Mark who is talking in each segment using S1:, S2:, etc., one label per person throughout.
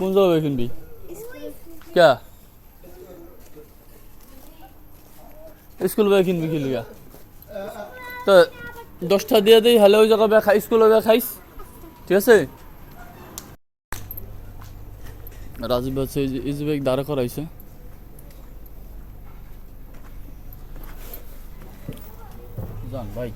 S1: কোন জায়গায় কিনবি কে? স্কুল ব্যাগ কিনবি কি তো দশটা দিয়ে দিই হলে ওই জায়গা ব্যাগ খাই, স্কুলে ব্যাগ খাইস? ঠিক আছে? রাজীব হচ্ছে যে ব্যাগ দাঁড়া করাইছে। যান ভাই।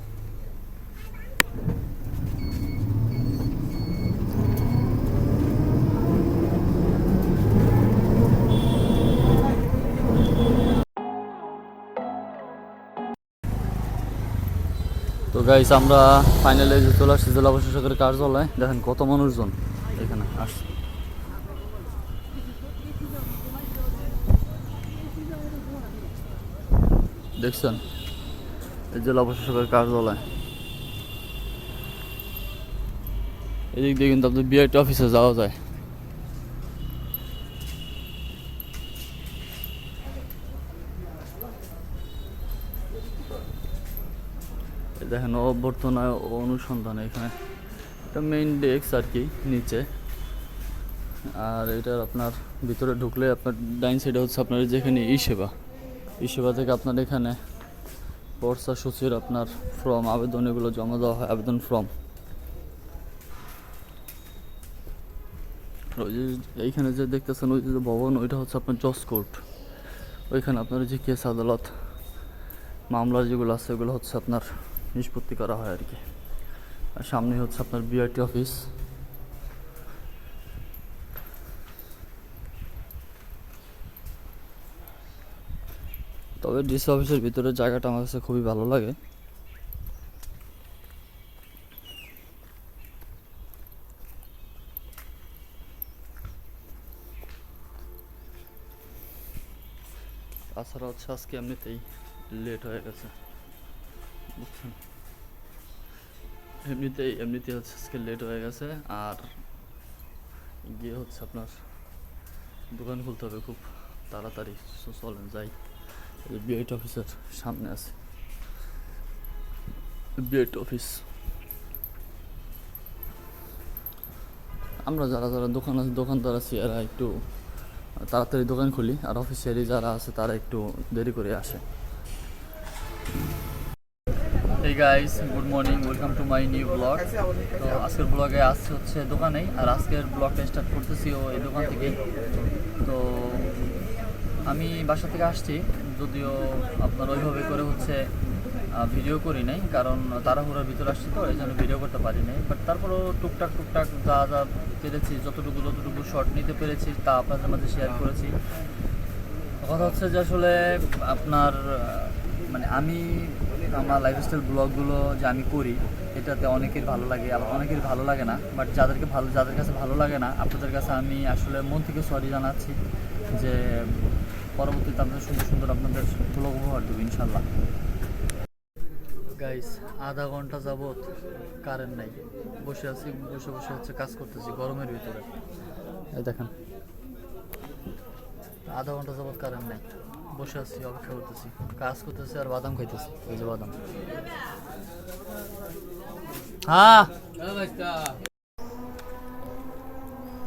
S1: তো গাইস আমরা ফাইনালে যে চলে আসছি জেলা প্রশাসকের কার্যালয়। দেখেন কত মানুষজন এখানে আসছে। দেখছেন? এই জেলা প্রশাসকের কার্যালয়। এদিক দিয়ে কিন্তু আপনার বিআইটি অফিসে যাওয়া যায়। অভ্যর্থনা ও অনুসন্ধান এখানে। এটা মেইন ডেস্ক আর কি, নিচে। আর এটার আপনার ভিতরে ঢুকলে আপনার ডাইন সাইডে হচ্ছে আপনার যেখানে ই সেবা ই সেবা থেকে আপনার এখানে বর্ষা সূচির আপনার ফর্ম আবেদন এগুলো জমা দেওয়া হয়, আবেদন ফর্ম ওই যে এইখানে যে দেখতেছেন, ওই যে ভবন, ওইটা হচ্ছে আপনার জজ কোর্ট। ওইখানে আপনার যে কেস আদালত, মামলা যেগুলো আছে, ওগুলো হচ্ছে আপনার নিষ্পত্তি করা হয় আর কি আর সামনে হচ্ছে আপনার বিআরটি অফিস তবে ডিসি অফিসের ভিতরে জায়গাটা আমার কাছে খুবই ভালো লাগে। তাছাড়া হচ্ছে আজকে এমনিতেই লেট হয়ে গেছে। বুঝছেন এমনিতেই এমনিতেই হচ্ছে আজকে লেট হয়ে গেছে, আর গিয়ে হচ্ছে আপনার দোকান খুলতে হবে খুব তাড়াতাড়ি। চলেন, যাই। বিআইট অফিসের সামনে আছে। বিআইট অফিস আমরা যারা যারা দোকান আছে, দোকানদার আছি, এরা একটু তাড়াতাড়ি দোকান খুলি, আর অফিসিয়ালি যারা আছে, তারা একটু দেরি করে আসে। এই guys good morning welcome to my new blog তো আজকের ব্লগে আসছে হচ্ছে দোকানেই আর আজকের ব্লগটা স্টার্ট করতেছি ও এই দোকান থেকেই তো আমি বাসা থেকে আসছি, যদিও আপনার ওইভাবে করে হচ্ছে ভিডিও করি নাই, কারণ তাড়াহুড়ার ভিতরে আসছি তো, এই জন্য ভিডিও করতে পারি নাই। বাট তারপরেও টুকটাক টুকটাক যা যা পেরেছি, যতটুকু যতটুকু শর্ট নিতে পেরেছি, তা আপনাদের মাঝে শেয়ার করেছি। কথা হচ্ছে যে আসলে আপনার মানে আমি আমার লাইফস্টাইল ব্লগগুলো যে আমি করি, এটাতে অনেকের ভালো লাগে, আবার অনেকের ভালো লাগে না। বাট যাদেরকে ভালো, যাদের কাছে ভালো লাগে না, আপনাদের কাছে আমি আসলে মন থেকে সরি জানাচ্ছি যে, পরবর্তীতে আপনাদের সুন্দর সুন্দর আপনাদের ব্লগ উপহার দেবো, ইনশাল্লাহ। গাইস আধা ঘণ্টা যাবৎ কারেন্ট নাই। বসে আছি, বসে বসে হচ্ছে কাজ করতেছি, গরমের ভিতরে। দেখেন। আধা ঘণ্টা যাবৎ কারেন্ট নাই। বসে আছি, অপেক্ষা করতেছি। কাজ করতেছি আর বাদাম খাইতেছি, এই যে বাদাম। হ্যাঁ।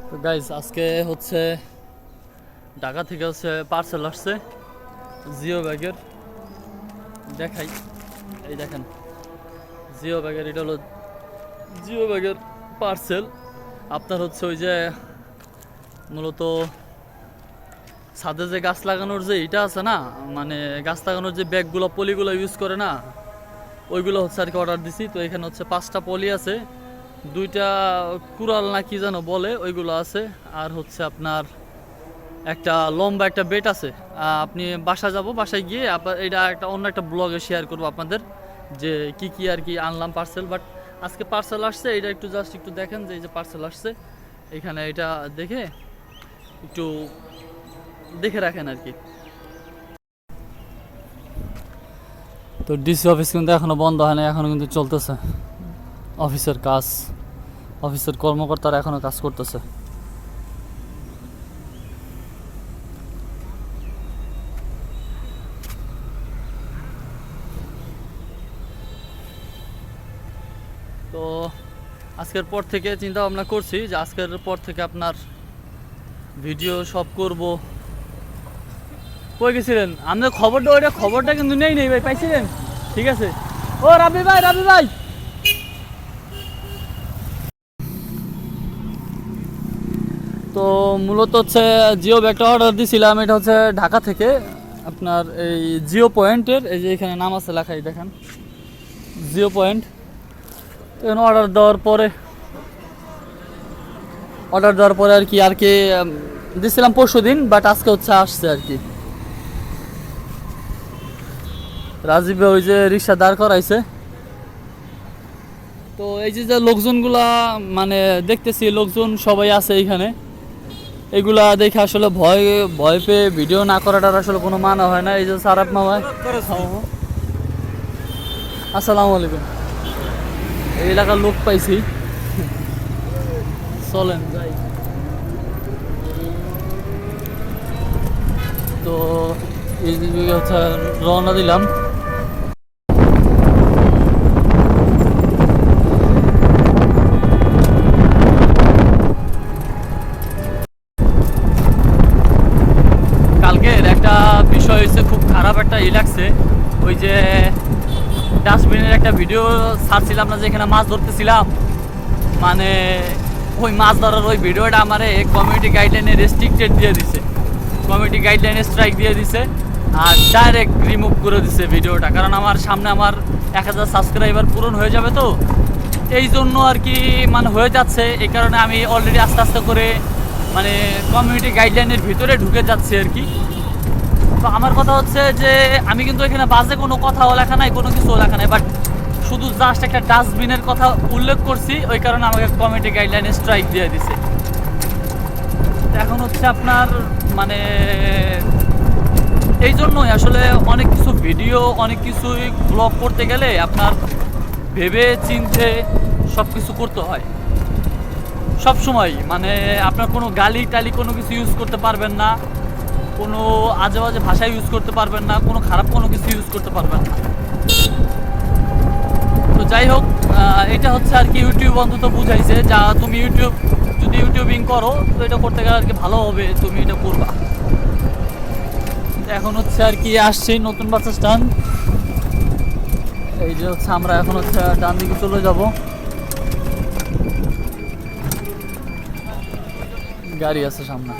S1: তো গাইস আজকে হচ্ছে ঢাকা থেকে হচ্ছে পার্সেল আসছে জিও ব্যাগের দেখাই। এই দেখেন জিও ব্যাগের এটা হলো জিও ব্যাগের পার্সেল আপনার হচ্ছে ওই যে মূলত ছাদে যে গাছ লাগানোর যে এটা আছে না মানে গাছ লাগানোর যে ব্যাগগুলো, পলিগুলো ইউজ করে না, ওইগুলো হচ্ছে আর কি অর্ডার দিছি। তো এখানে হচ্ছে পাঁচটা পলি আছে, দুইটা কুড়াল না কি যেন বলে, ওইগুলো আছে। আর হচ্ছে আপনার একটা লম্বা একটা বেট আছে। আপনি বাসা যাব, বাসায় গিয়ে আপনার এটা একটা অন্য একটা ব্লগে শেয়ার করব আপনাদের, যে কি কি আর কি আনলাম পার্সেল বাট আজকে পার্সেল আসছে এটা একটু জাস্ট একটু দেখেন যে এই যে পার্সেল আসছে, এখানে এটা দেখে একটু দেখে রাখেন আর কি। তো ডিসি অফিস কিন্তু এখনও বন্ধ হয় না এখনও কিন্তু চলতেছে। অফিসের কাজ অফিসের কর্মকর্তারা এখনও কাজ করতেছে। তো আজকের পর থেকে চিন্তা ভাবনা করছি যে আজকের পর থেকে আপনার ভিডিও সব করব। কই গেছিলেন? আমাদের খবরটা ওইটা খবরটা কিন্তু নেই নেই ভাই পাইছিলেন? ঠিক আছে। ও রাবি ভাই রাবি ভাই! তো মূলত হচ্ছে জিও ব্যাগটা অর্ডার দিয়েছিলাম এটা হচ্ছে ঢাকা থেকে। আপনার এই জিও পয়েন্টের এই যে এখানে নাম আছে লেখাই দেখেন। জিও পয়েন্ট। এখানে অর্ডার দেওয়ার পরে অর্ডার দেওয়ার পরে আর কি আর কি উম, দিছিলাম পরশু দিন বাট আজকে হচ্ছে আসছে আর কি। রাজীব ওই যে রিক্সা দাঁড় করাইছে। তো এই যে যে লোকজনগুলা মানে দেখতেছি লোকজন সবাই আছে এখানে এগুলা দেখে আসলে ভয় ভয় পেয়ে ভিডিও না করাটার আসলে কোনো মানে হয় না। এই যে সারাপ মামা আসসালামু আলাইকুম। এই এলাকার লোক পাইছি। চলেন, যাই। তো এই হচ্ছে রওনা দিলাম। একটা ভিডিও ছাড়ছিলাম না যে এখানে মাছ ধরতেছিলাম। মানে ওই মাছ ধরার ওই ভিডিওটা আমার কমিউনিটি গাইডলাইনে রেস্ট্রিক্টেড দিয়ে দিছে। কমিউনিটি গাইডলাইনে স্ট্রাইক দিয়ে দিছে আর ডাইরেক্ট রিমুভ করে দিছে ভিডিওটা কারণ আমার সামনে আমার এক হাজার সাবস্ক্রাইবার পূরণ হয়ে যাবে তো। এই জন্য আর কি মানে হয়ে যাচ্ছে। এই কারণে আমি অলরেডি আস্তে আস্তে করে মানে কমিউনিটি গাইডলাইনের ভিতরে ঢুকে যাচ্ছি আর কি। তো আমার কথা হচ্ছে যে আমি কিন্তু এখানে বাজে কোনো কথাও লেখা নাই, কোনো কিছু লেখা নাই। বাট শুধু জাস্ট একটা ডাস্টবিনের কথা উল্লেখ করছি, ওই কারণে আমাকে কমিটি গাইডলাইনে স্ট্রাইক দিয়ে দিছে। এখন হচ্ছে আপনার মানে এই জন্যই আসলে অনেক কিছু ভিডিও অনেক কিছুই ব্লগ করতে গেলে আপনার ভেবে চিনতে সব কিছু করতে হয়। সব সময় মানে আপনার কোনো গালি টালি কোনো কিছু ইউজ করতে পারবেন না, কোনো আজে বাজে ভাষা ইউজ করতে পারবেন না, কোনো খারাপ কোনো কিছু ইউজ করতে পারবেন না। তো যাই হোক এটা হচ্ছে আর কি ইউটিউব অন্তত বুঝাইছে যা তুমি ইউটিউব যদি ইউটিউবিং করো, তো এটা করতে গেলে আর কি ভালো হবে, তুমি এটা করবা। এখন হচ্ছে আর কি আসছি নতুন বাস স্ট্যান্ড। এই যে হচ্ছে আমরা এখন হচ্ছে ডান দিকে চলে যাব। গাড়ি আছে সামনে।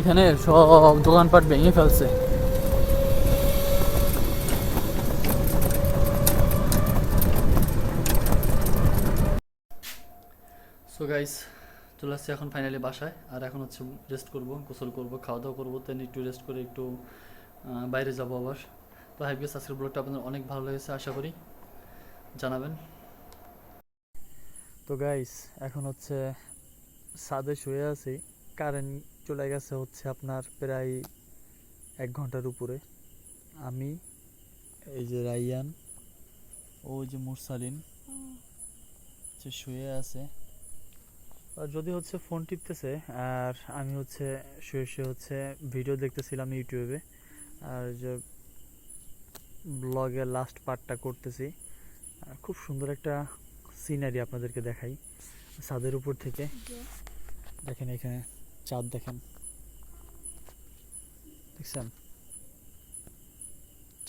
S1: এখানে সব দোকানপাট ভেঙে ফেলছে। সো গাইস চলে আসছি এখন ফাইনালি বাসায়। আর এখন হচ্ছে রেস্ট করব গোসল করব খাওয়া দাওয়া করব তেন একটু রেস্ট করে একটু বাইরে যাব আবার। তো হাইপ গেস আজকের ব্লগটা আপনাদের অনেক ভালো লেগেছে আশা করি। জানাবেন। তো গাইস এখন হচ্ছে ছাদে শুয়ে আছি। কারেন্ট চলে গেছে হচ্ছে আপনার প্রায় এক ঘণ্টার উপরে। আমি এই যে রাইয়ান ওই যে মুরসালিন হচ্ছে শুয়ে আছে। আর যদি হচ্ছে ফোন টিপতেছে আর আমি হচ্ছে শুয়ে শুয়ে হচ্ছে ভিডিও দেখতেছিলাম ইউটিউবে আর যে ব্লগের লাস্ট পার্টটা করতেছি খুব সুন্দর একটা সিনারি আপনাদেরকে দেখাই ছাদের উপর থেকে। দেখেন এখানে। চাঁদ দেখেন। দেখছেন?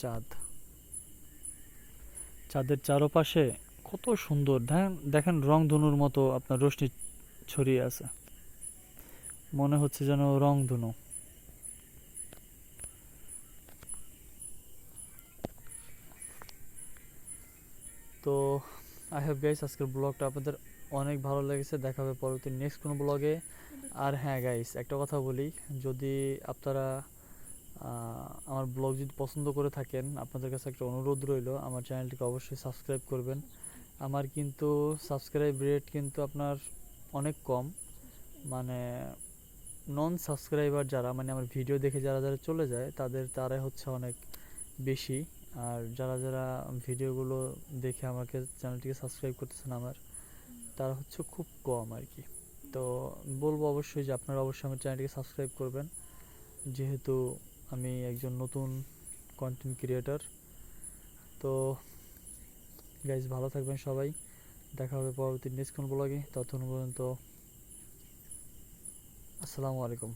S1: চাঁদ। চাঁদের চারপাশে কত সুন্দর। দেখেন রং ধনুর মতো আপনার রশ্মি ছড়িয়ে আছে। মনে হচ্ছে যেন রং ধনু তো আই হ্যাভ গাইস আজকের ব্লগটা আপনাদের অনেক ভালো লেগেছে, দেখা হবে পরবর্তী নেক্সট কোনো ব্লগে আর হ্যাঁ গাইস একটা কথা বলি, যদি আপনারা আমার ব্লগ যদি পছন্দ করে থাকেন, আপনাদের কাছে একটা অনুরোধ রইল, আমার চ্যানেলটিকে অবশ্যই সাবস্ক্রাইব করবেন। আমার কিন্তু সাবস্ক্রাইব রেট কিন্তু আপনার অনেক কম মানে নন সাবস্ক্রাইবার যারা মানে আমার ভিডিও দেখে যারা যারা চলে যায়, তাদের, তারাই হচ্ছে অনেক বেশি। আর যারা যারা ভিডিওগুলো দেখে আমাকে চ্যানেলটিকে সাবস্ক্রাইব করতেছেন আমার তারা হচ্ছে খুব কম আর কি। তো বলব অবশ্যই যে আপনারা অবশ্যই আমার চ্যানেলটিকে সাবস্ক্রাইব করবেন। যেহেতু আমি একজন নতুন কন্টেন্ট ক্রিয়েটার তো গাইজ ভালো থাকবেন সবাই। দেখা হবে পরবর্তী নেক্সট কোন ব্লগে ততক্ষণ পর্যন্ত, আসসালামু আলাইকুম।